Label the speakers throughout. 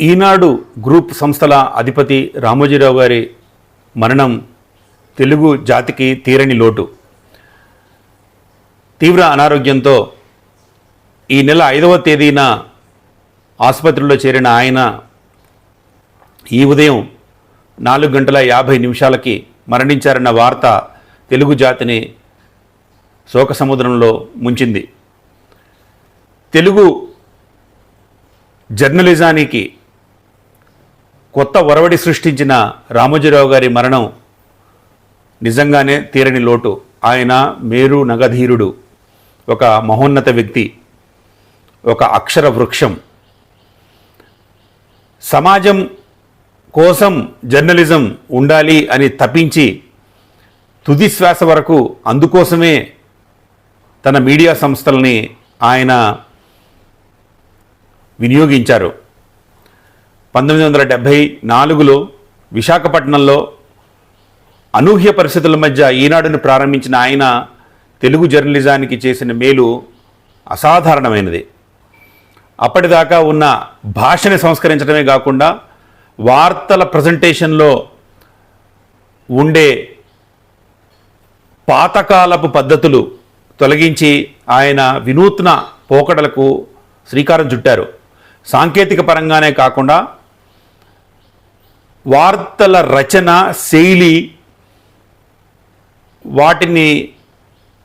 Speaker 1: ఈనాడు group సంస్థల అధిపతి రామోజీరావు గారి మరణం తెలుగు జాతికి తీరని లోటు. తీవ్ర అనారోగ్యంతో ఈ నెల ఐదవ తేదీన ఆసుపత్రిలో చేరిన ఆయన ఈ ఉదయం నాలుగు గంటల యాభై నిమిషాలకి మరణించారన్న వార్త తెలుగు జాతిని శోక సముద్రంలో ముంచింది. తెలుగు జర్నలిజానికి కొత్త ఒరవడి సృష్టించిన రామోజీరావు గారి మరణం నిజంగానే తీరని లోటు. ఆయన మేరు నగధీరుడు ఒక మహోన్నత వ్యక్తి ఒక అక్షర వృక్షం. సమాజం కోసం జర్నలిజం ఉండాలి అని తప్పించి తుది శ్వాస వరకు అందుకోసమే తన మీడియా సంస్థల్ని ఆయన వినియోగించారు. పంతొమ్మిది వందల డెబ్భై నాలుగులో విశాఖపట్నంలో అనూహ్య పరిస్థితుల మధ్య ఈనాడును ప్రారంభించిన ఆయన తెలుగు జర్నలిజానికి చేసిన మేలు అసాధారణమైనది. అప్పటిదాకా ఉన్న భాషని సంస్కరించడమే కాకుండా వార్తల ప్రజెంటేషన్లో ఉండే పాతకాలపు పద్ధతులు తొలగించి ఆయన వినూత్న పోకడలకు శ్రీకారం చుట్టారు. సాంకేతిక పరంగానే కాకుండా వార్తల రచన శైలి వాటిని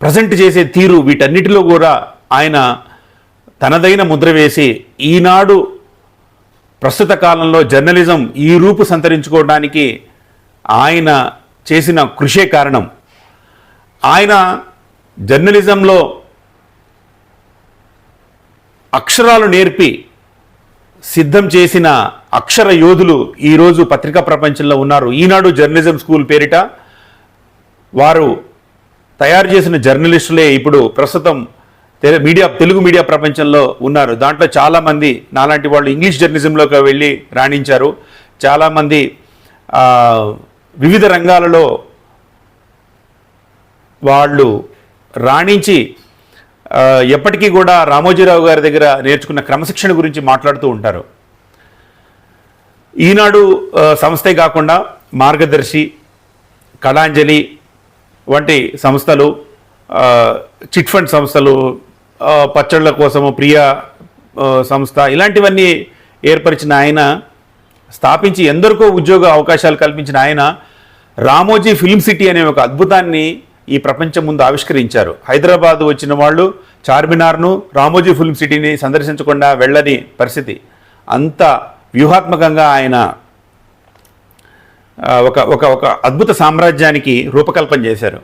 Speaker 1: ప్రజెంట్ చేసే తీరు వీటన్నిటిలో కూడా ఆయన తనదైన ముద్ర వేసి ఈనాడు ప్రస్తుత కాలంలో జర్నలిజం ఈ రూపు సంతరించుకోవడానికి ఆయన చేసిన కృషే కారణం. ఆయన జర్నలిజంలో అక్షరాలు నేర్పి సిద్ధం చేసిన అక్షర యోధులు ఈరోజు పత్రికా ప్రపంచంలో ఉన్నారు. ఈనాడు జర్నలిజం స్కూల్ పేరిట వారు తయారు చేసిన జర్నలిస్టులే ఇప్పుడు ప్రస్తుతం మీడియా తెలుగు మీడియా ప్రపంచంలో ఉన్నారు. దాంట్లో చాలామంది నాలాంటి వాళ్ళు ఇంగ్లీష్ జర్నలిజంలోకి వెళ్ళి రాణించారు. చాలామంది వివిధ రంగాలలో వాళ్ళు రాణించి ఎప్పటికీ కూడా రామోజీరావు గారి దగ్గర నేర్చుకున్న క్రమశిక్షణ గురించి మాట్లాడుతూ ఉంటారు. ఈనాడు సంస్థే కాకుండా మార్గదర్శి కళాంజలి వంటి సంస్థలు చిట్ ఫండ్ సంస్థలు పచ్చళ్ళ కోసము ప్రియ సంస్థ ఇలాంటివన్నీ ఏర్పరిచిన ఆయన స్థాపించి ఎందరికో ఉద్యోగ అవకాశాలు కల్పించిన ఆయన రామోజీ ఫిల్మ్ సిటీ అనే ఒక అద్భుతాన్ని ఈ ప్రపంచం ముందు ఆవిష్కరించారు. హైదరాబాద్ వచ్చిన వాళ్ళు చార్మినార్ను రామోజీ ఫిల్మ్ సిటీని సందర్శించకుండా వెళ్ళని పరిస్థితి. అంత వ్యూహాత్మకంగా ఆయన ఒక ఒక ఒక అద్భుత సామ్రాజ్యానికి రూపకల్పన చేశారు.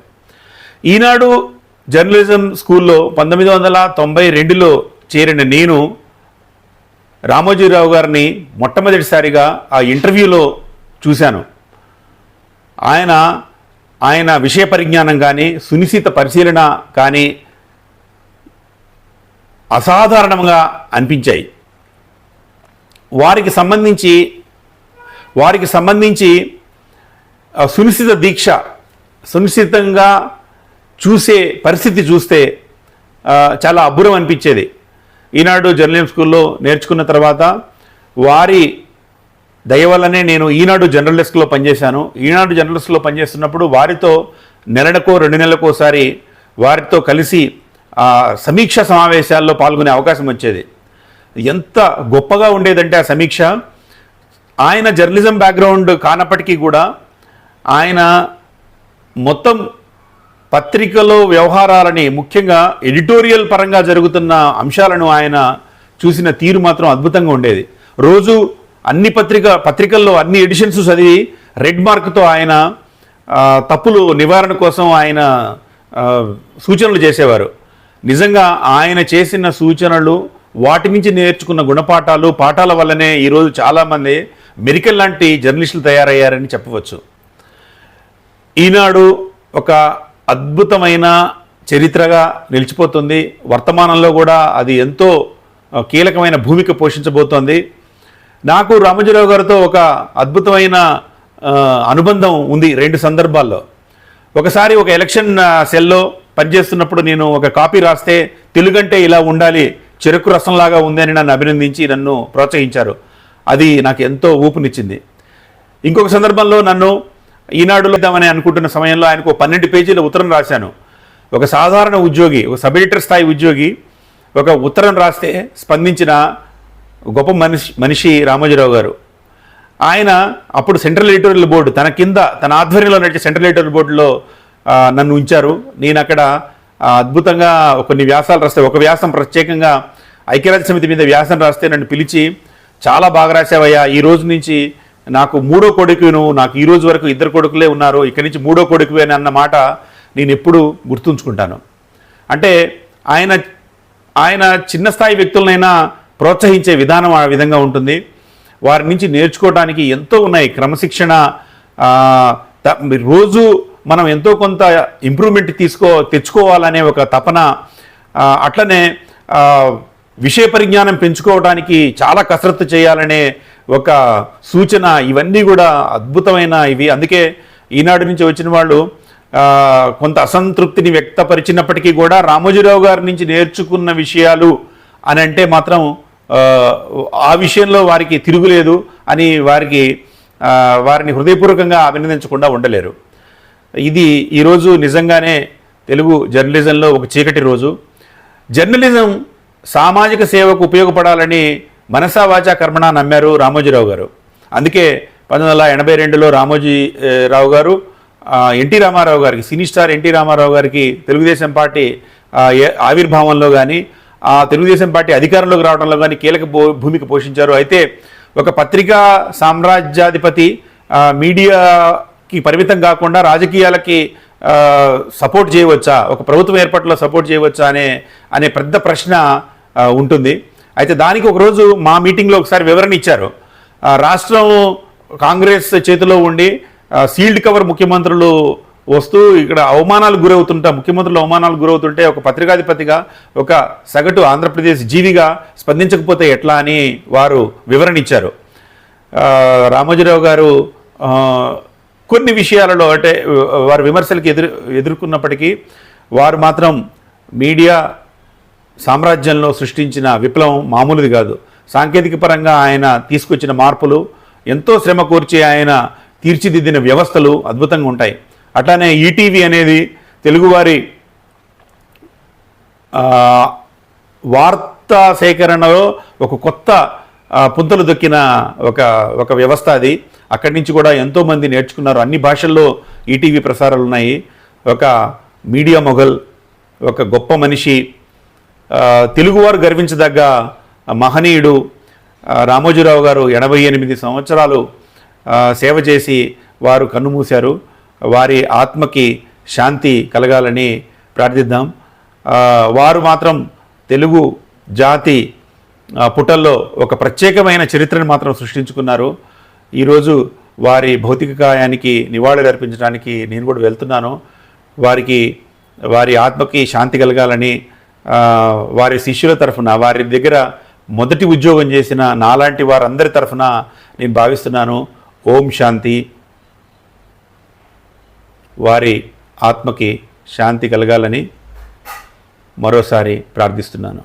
Speaker 1: ఈనాడు జర్నలిజం స్కూల్లో పంతొమ్మిది వందల తొంభై రెండులో చేరిన నేను రామోజీరావు గారిని మొట్టమొదటిసారిగా ఆ ఇంటర్వ్యూలో చూశాను. ఆయన ఆయన విషయ పరిజ్ఞానం కానీ సునిశ్చిత పరిశీలన కానీ అసాధారణంగా అనిపించాయి. వారికి సంబంధించి వారికి సంబంధించి సునిశ్చిత దీక్ష సునిశ్చితంగా చూసే పరిస్థితి చూస్తే చాలా అబ్బురం అనిపించేది. ఈనాడు జర్నలిజం స్కూల్లో నేర్చుకున్న తర్వాత వారి దయ వల్లనే నేను ఈనాడు జర్నలిస్ట్లో పనిచేశాను. ఈనాడు జర్నలిస్ట్లో పనిచేస్తున్నప్పుడు వారితో నెలకో రెండు నెలలకోసారి వారితో కలిసి సమీక్షా సమీక్ష సమావేశాల్లో పాల్గొనే అవకాశం వచ్చేది. ఎంత గొప్పగా ఉండేదంటే ఆ సమీక్ష. ఆయన జర్నలిజం బ్యాక్గ్రౌండ్ కానప్పటికీ కూడా ఆయన మొత్తం పత్రికలో వ్యవహారాలని ముఖ్యంగా ఎడిటోరియల్ పరంగా జరుగుతున్న అంశాలను ఆయన చూసిన తీరు మాత్రం అద్భుతంగా ఉండేది. రోజు అన్ని పత్రిక పత్రికల్లో అన్ని ఎడిషన్స్ చదివి రెడ్ మార్క్తో ఆయన తప్పులు నివారణ కోసం ఆయన సూచనలు చేసేవారు. నిజంగా ఆయన చేసిన సూచనలు వాటి నుంచి నేర్చుకున్న గుణపాఠాలు పాఠాల వల్లనే ఈరోజు చాలామంది మెరికల్ లాంటి జర్నలిస్టులు తయారయ్యారని చెప్పవచ్చు. ఈనాడు ఒక అద్భుతమైన చరిత్రగా నిలిచిపోతుంది. వర్తమానంలో కూడా అది ఎంతో కీలకమైన భూమిక పోషించబోతోంది. నాకు రామజీరావు గారితో ఒక అద్భుతమైన అనుబంధం ఉంది రెండు సందర్భాల్లో. ఒకసారి ఒక ఎలక్షన్ సెల్లో పనిచేస్తున్నప్పుడు నేను ఒక కాపీ రాస్తే తెలుగంటే ఇలా ఉండాలి చెరుకు రసంలాగా ఉంది అని నన్ను అభినందించి నన్ను ప్రోత్సహించారు. అది నాకు ఎంతో ఊపునిచ్చింది. ఇంకొక సందర్భంలో నన్ను ఈనాడులో ఇద్దామని అనుకుంటున్న సమయంలో ఆయనకు పన్నెండు పేజీల ఉత్తరం రాశాను. ఒక సాధారణ ఉద్యోగి ఒక సబ్ ఎడిటర్ స్థాయి ఉద్యోగి ఒక ఉత్తరం రాస్తే స్పందించిన గొప్ప మనిషి మనిషి రామోజీరావు గారు. ఆయన అప్పుడు సెంట్రల్ ఎడిటోరియల్ బోర్డు తన కింద తన ఆధ్వర్యంలో నడిచే సెంట్రల్ ఎడిటోరియల్ బోర్డులో నన్ను ఉంచారు. నేను అక్కడ అద్భుతంగా కొన్ని వ్యాసాలు రాస్తే ఒక వ్యాసం ప్రత్యేకంగా ఐక్యరాజ్య సమితి మీద వ్యాసం రాస్తే నన్ను పిలిచి చాలా బాగా రాసావయ్యా ఈ రోజు నుంచి నాకు మూడో కొడుకును నాకు ఈ రోజు వరకు ఇద్దరు కొడుకులే ఉన్నారు ఇక్కడి నుంచి మూడో కొడుకువే అన్న మాట నేను ఎప్పుడు గుర్తుంచుకుంటాను. అంటే ఆయన ఆయన చిన్న స్థాయి వ్యక్తులనైనా ప్రోత్సహించే విధానం ఆ విధంగా ఉంటుంది. వారి నుంచి నేర్చుకోవడానికి ఎంతో ఉన్నాయి క్రమశిక్షణ రోజు మనం ఎంతో కొంత ఇంప్రూవ్మెంట్ తీసుకో తెచ్చుకోవాలనే ఒక తపన అట్లనే విషయ పరిజ్ఞానం పెంచుకోవడానికి చాలా కసరత్తు చేయాలనే ఒక సూచన ఇవన్నీ కూడా అద్భుతమైన ఇవి. అందుకే ఈనాడు నుంచి వచ్చిన వాళ్ళు కొంత అసంతృప్తిని వ్యక్తపరిచినప్పటికీ కూడా రామోజీరావు గారి నుంచి నేర్చుకున్న విషయాలు అని అంటే మాత్రం ఆ, విషయంలో వారికి తిరుగులేదు అని వారికి వారిని హృదయపూర్వకంగా అభినందించకుండా ఉండలేరు. ఇది ఈరోజు నిజంగానే తెలుగు జర్నలిజంలో ఒక చీకటి రోజు. జర్నలిజం సామాజిక సేవకు ఉపయోగపడాలని మనసా వాచా కర్మణ నమ్మారు రామోజీరావు గారు. అందుకే పంతొమ్మిది వందల ఎనభై రెండులో రామోజీ రావు గారు ఎన్టీ రామారావు గారికి సినీ స్టార్ ఎన్టీ రామారావు గారికి తెలుగుదేశం పార్టీ ఆవిర్భావంలో కానీ ఆ తెలుగుదేశం పార్టీ అధికారంలోకి రావడంలో కానీ కీలక భూ- భూమిక పోషించారు. అయితే ఒక పత్రికా సామ్రాజ్యాధిపతి మీడియా కి పరిమితం కాకుండా రాజకీయాలకి సపోర్ట్ చేయవచ్చా? ఒక ప్రభుత్వం ఏర్పాటులో సపోర్ట్ చేయవచ్చా అనే అనే పెద్ద ప్రశ్న ఉంటుంది. అయితే దానికి ఒకరోజు మా మీటింగ్లో ఒకసారి వివరణ ఇచ్చారు. రాష్ట్రం కాంగ్రెస్ చేతిలో ఉండి సీల్డ్ కవర్ ముఖ్యమంత్రులు వస్తూ ఇక్కడ అవమానాలు గురవుతుంటా ముఖ్యమంత్రులు అవమానాలు గురవుతుంటే ఒక పత్రికాధిపతిగా ఒక సగటు ఆంధ్రప్రదేశ్ జీవిగా స్పందించకపోతే ఎట్లా అని వారు వివరణ ఇచ్చారు. రామోజీరావు గారు కొన్ని విషయాలలో అంటే వారి వారు విమర్శలకు ఎదురు ఎదుర్కొన్నప్పటికీ వారు మాత్రం మీడియా సామ్రాజ్యంలో సృష్టించిన విప్లవం మామూలుది కాదు. సాంకేతిక పరంగా ఆయన తీసుకొచ్చిన మార్పులు ఎంతో శ్రమ కూర్చి ఆయన తీర్చిదిద్దిన వ్యవస్థలు అద్భుతంగా ఉంటాయి. అట్లానే ఈటీవీ అనేది తెలుగువారి వార్తా సేకరణలో ఒక కొత్త పుంతలు దొక్కిన ఒక ఒక వ్యవస్థ అది. అక్కడి నుంచి కూడా ఎంతోమంది నేర్చుకున్నారు. అన్ని భాషల్లో ఈటీవీ ప్రసారాలు ఉన్నాయి. ఒక మీడియా మొఘల్ ఒక గొప్ప మనిషి తెలుగువారు గర్వించదగ్గ మహనీయుడు రామోజీరావు గారు ఎనభై ఎనిమిది సంవత్సరాలు సేవ చేసి వారు కన్నుమూశారు. వారి ఆత్మకి శాంతి కలగాలని ప్రార్థిద్దాం. వారు మాత్రం తెలుగు జాతి పుటల్లో ఒక ప్రత్యేకమైన చరిత్రను మాత్రం సృష్టించుకున్నారు. ఈరోజు వారి భౌతిక కాయానికి నివాళులు అర్పించడానికి నేను కూడా వెళ్తున్నాను. వారికి వారి ఆత్మకి శాంతి కలగాలని వారి శిష్యుల తరఫున వారి దగ్గర మొదటి ఉద్యోగం చేసిన నాలాంటి వారందరి తరఫున నేను భావిస్తున్నాను. ఓం శాంతి. వారి ఆత్మకి శాంతి కలగాలని మరోసారి ప్రార్థిస్తున్నాను.